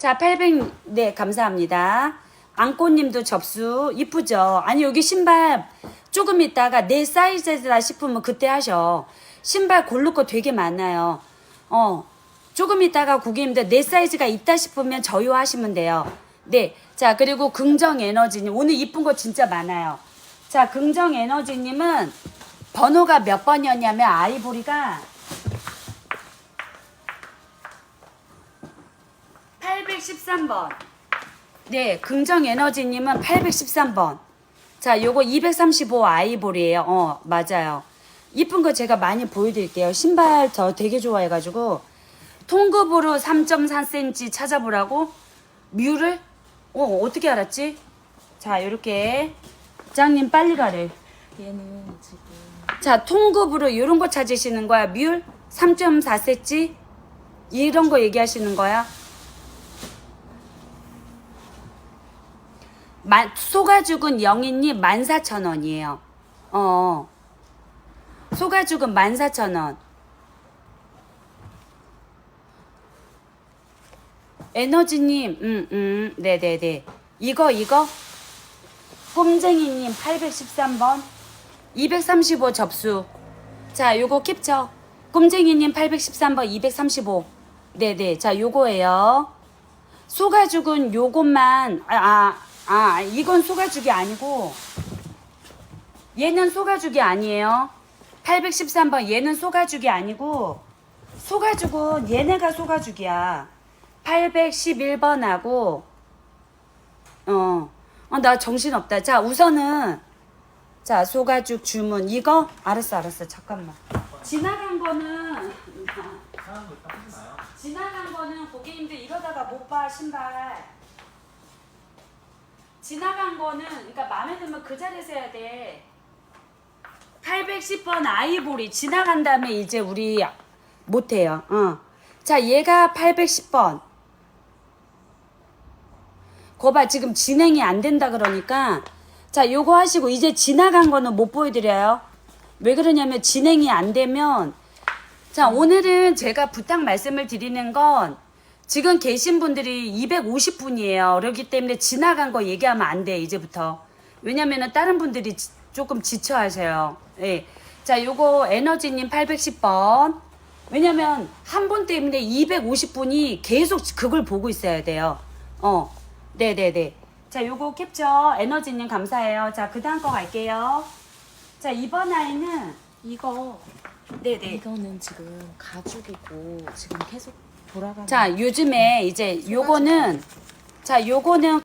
자, 800, 네, 감사합니다. 앙꼬님도 접수, 이쁘죠? 아니, 여기 신발 조금 있다가 내 사이즈다 싶으면 그때 하셔. 신발 고를 거 되게 많아요. 어, 조금 있다가 고객님들 내 사이즈가 있다 싶으면 저요하시면 돼요. 네. 자, 그리고 긍정 에너지님. 오늘 이쁜 거 진짜 많아요. 자, 긍정 에너지님은 번호가 몇 번이었냐면 아이보리가 813번. 네, 긍정 에너지님은 813번. 자, 요거 235 아이보리예요. 어, 맞아요. 이쁜 거 제가 많이 보여드릴게요. 신발 저 되게 좋아해가지고 통급으로 3.4cm 찾아보라고 뮤를 어 어떻게 알았지? 자, 요렇게 장님 빨리 가래. 얘는 지금 자, 통급으로 요런 거 찾으시는 거야. 뮬 3.4cm 이런 거 얘기하시는 거야. 만, 소가 죽은 영인님 14,000원이에요. 어. 소가 죽은 14,000원. 에너지님, 음, 음, 네네네. 이거, 이거? 꼼쟁이님 813번. 235 접수. 자, 요거 캡처. 꼼쟁이님 813번 235. 네네. 자, 요거예요. 소가 죽은 요것만, 아, 아, 아, 이건 소가죽이 아니고, 얘는 소가죽이 아니에요. 813번 얘는 소가죽이 아니고, 소가죽은 얘네가 소가죽이야. 811번하고, 어, 어, 나 정신없다. 자, 우선은, 자, 소가죽 주문. 이거? 알았어, 알았어. 잠깐만. 지나간 거는, 지나간 거는 고객님들 이러다가 못 봐, 신발. 지나간 거는, 그러니까 마음에 들면 그 자리에서 해야 돼. 810번 아이보리 지나간 다음에 이제 우리 못해요. 어. 자, 얘가 810번. 거봐, 지금 진행이 안 된다 그러니까. 자, 요거 하시고 이제 지나간 거는 못 보여드려요. 왜 그러냐면 진행이 안 되면 자, 오늘은 제가 부탁 말씀을 드리는 건 지금 계신 분들이 250분이에요. 그렇기 때문에 지나간 거 얘기하면 안 돼, 이제부터. 왜냐면은 다른 분들이 지- 조금 지쳐 하셔요. 예. 자, 요거 에너지님 810번. 왜냐면 한 분 때문에 250분이 계속 그걸 보고 있어야 돼요. 어. 네네네. 자, 요거 캡처 에너지님 감사해요. 자, 그 다음 거 갈게요. 자, 이번 아이는 이거 네네. 이거는 지금 가죽이고 지금 계속 돌아가는 자, 요즘에 이제 요거는 자, 요거는